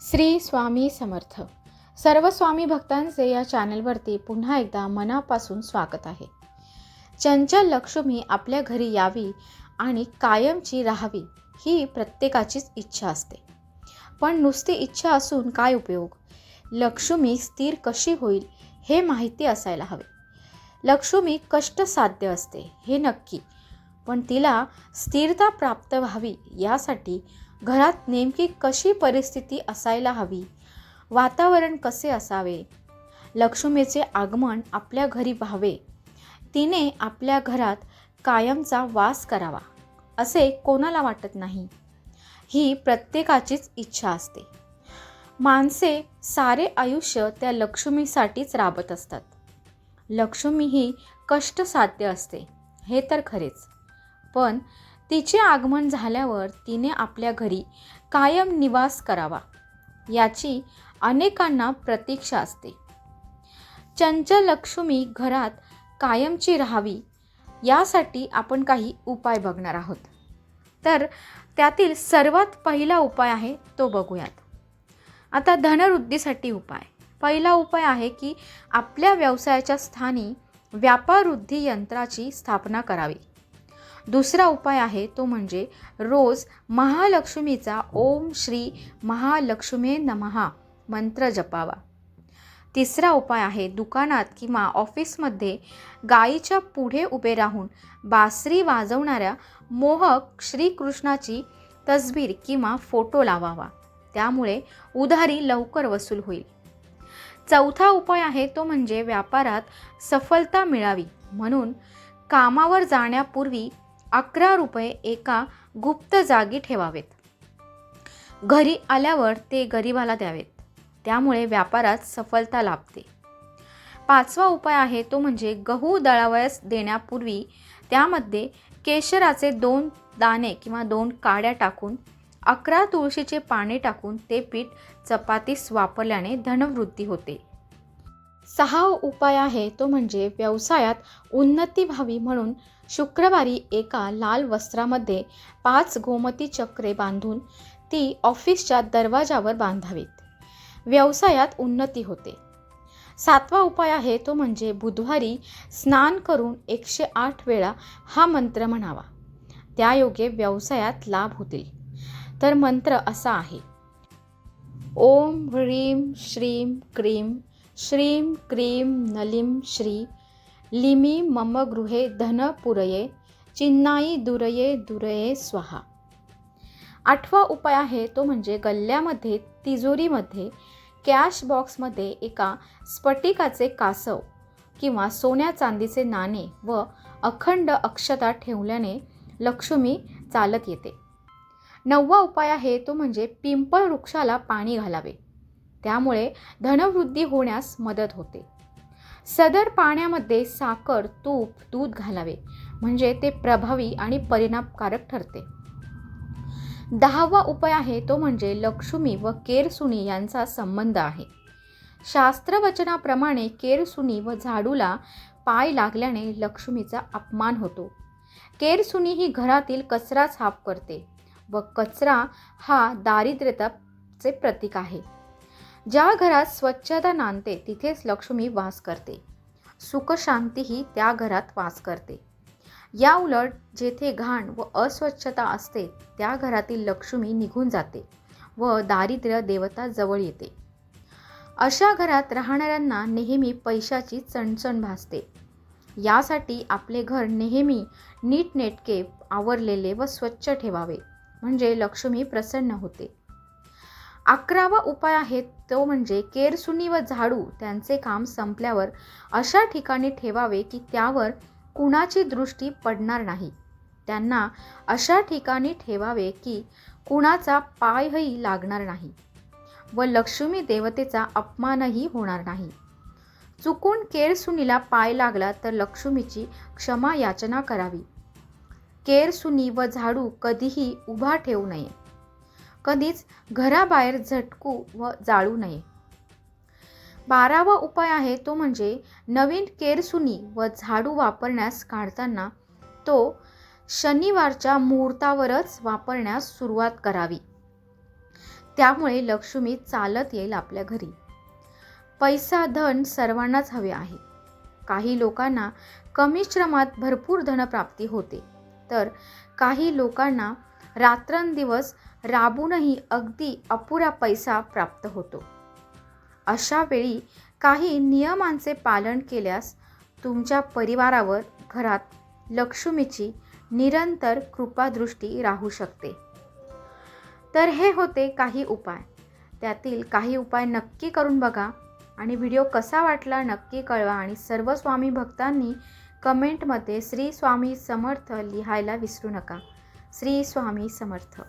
श्री स्वामी समर्थ. सर्व स्वामी भक्तांचे या चॅनलवरती पुन्हा एकदा मनापासून स्वागत आहे. चंचल लक्ष्मी आपल्या घरी यावी आणि कायमची राहावी ही प्रत्येकाचीच इच्छा असते. पण नुसती इच्छा असून काय उपयोग? लक्ष्मी स्थिर कशी होईल हे माहिती असायला हवे. लक्ष्मी कष्टसाध्य असते हे नक्की. पण तिला स्थिरता प्राप्त व्हावी यासाठी घरात नेमकी कशी परिस्थिती असायला हवी? वातावरण कसे असावे? लक्ष्मीचे आगमन आपल्या घरी व्हावे. तिने आपल्या घरात कायमचा वास करावा असे कोणाला वाटत नाही. ही प्रत्येकाचीच इच्छा असते. माणसे सारे आयुष्य त्या लक्ष्मीसाठीच राबत असतात. लक्ष्मी ही कष्टसाध्य असते हे तर खरेच. पण तिचे आगमन झाल्यावर तिने आपल्या घरी कायम निवास करावा याची अनेकांना प्रतीक्षा असते. चंचल लक्ष्मी घरात कायमची राहावी यासाठी आपण काही उपाय बघणार आहोत. तर त्यातील सर्वात पहिला उपाय आहे तो बघूयात. आता धनवृद्धीसाठी उपाय. पहिला उपाय आहे की आपल्या व्यवसायाच्या स्थानी व्यापारवृद्धी यंत्राची स्थापना करावी. दुसरा उपाय आहे तो म्हणजे रोज महालक्ष्मीचा ओम श्री महालक्ष्मी नमहा मंत्र जपावा. तिसरा उपाय आहे दुकानात किंवा ऑफिसमध्ये गायीच्या पुढे उभे राहून बासरी वाजवणाऱ्या मोहक श्रीकृष्णाची तस्बीर किंवा फोटो लावावा. त्यामुळे उधारी लवकर वसूल होईल. चौथा उपाय आहे तो म्हणजे व्यापारात सफलता मिळावी म्हणून कामावर जाण्यापूर्वी अकरा रुपये एका गुप्त जागी ठेवावेत. घरी आल्यावर ते गरिबाला द्यावेत. त्यामुळे व्यापारात सफलता लाभते. पाचवा उपाय आहे तो म्हणजे गहू दळावयास देण्यापूर्वी त्यामध्ये केशराचे दोन दाणे किंवा दोन काड्या टाकून अकरा तुळशीचे पाने टाकून ते पीठ चपातीस वापरल्याने धनवृद्धी होते. सहा उपाय आहे तो म्हणजे व्यवसायात उन्नती व्हावी म्हणून शुक्रवारी एका लाल वस्त्रामध्ये पाच गोमती चक्रे बांधून ती ऑफिसच्या दरवाजावर बांधावीत. व्यवसायात उन्नती होते. सातवा उपाय आहे तो म्हणजे बुधवारी स्नान करून एकशे आठ वेळा हा मंत्र म्हणावा. त्यायोगे व्यवसायात लाभ होतील. तर मंत्र असा आहे. ओम ह्रीं श्रीं क्रीं श्रीं क्रीं नलिं श्री लिमी मम गृहे धन पुरये चिन्नाई दुरये दुरये स्वाहा। आठवा उपाय आहे तो म्हणजे गल्ल्यामध्ये तिजोरीमध्ये कॅश बॉक्समध्ये एका स्फटिकाचे कासव किंवा सोन्या चांदीचे नाणे व अखंड अक्षता ठेवल्याने लक्ष्मी चालत येते. नववा उपाय आहे तो म्हणजे पिंपळ वृक्षाला पाणी घालावे. त्यामुळे धनवृद्धी होण्यास मदत होते. सदर पाण्यामध्ये साखर तूप दूध घालावे म्हणजे ते प्रभावी आणि परिणामकारक ठरते. दहावा उपाय आहे तो म्हणजे लक्ष्मी व केरसुनी यांचा संबंध आहे. शास्त्रवचनाप्रमाणे केरसुनी व झाडूला पाय लागल्याने लक्ष्मीचा अपमान होतो. केरसुनी ही घरातील कचरा साफ करते व कचरा हा दारिद्र्यताचे प्रतीक आहे. ज्या घरात स्वच्छता नांदते तिथेच लक्ष्मी वास करते. सुखशांतीही त्या घरात वास करते. या उलट जेथे घाण व अस्वच्छता असते त्या घरातील लक्ष्मी निघून जाते व दारिद्र्य देवता जवळ येते. अशा घरात राहणाऱ्यांना नेहमी पैशाची चणचण भासते. यासाठी आपले घर नेहमी नीटनेटके आवरलेले व स्वच्छ ठेवावे म्हणजे लक्ष्मी प्रसन्न होते. अकरावा उपाय आहे तो म्हणजे केरसुनी व झाडू त्यांचे काम संपल्यावर अशा ठिकाणी ठेवावे की त्यावर कुणाची दृष्टी पडणार नाही. त्यांना अशा ठिकाणी ठेवावे की कुणाचा पायही लागणार नाही व लक्ष्मी देवतेचा अपमानही होणार नाही. चुकून केरसुनीला पाय लागला तर लक्ष्मीची क्षमा याचना करावी केरसुनी व झाडू कधीही उभा ठेवू नये. कधीच घराबाहेर झटकू व जाळू नये. बारावा उपाय आहे तो म्हणजे नवीन केरसुनी व झाडू वापरण्यास काढताना तो शनिवारच्या मुहूर्तावरच वापरण्यास सुरुवात करावी. त्यामुळे लक्ष्मी चालत येईल आपल्या घरी. पैसा धन सर्वांनाच हवे आहे. काही लोकांना कमी श्रमात भरपूर धनप्राप्ती होते. तर काही लोकांना रात्रंदिवस राबूनही अगदी अपुरा पैसा प्राप्त होतो. अशा वेळी काही नियमांचे पालन केल्यास तुमच्या परिवारावर घरात लक्ष्मीची निरंतर कृपादृष्टी राहू शकते. तर हे होते काही उपाय. त्यातील काही उपाय नक्की करून बघा आणि व्हिडिओ कसा वाटला नक्की कळवा आणि सर्व स्वामी भक्तांनी कमेंटमध्ये श्री स्वामी समर्थ लिहायला विसरू नका. श्री स्वामी समर्थ.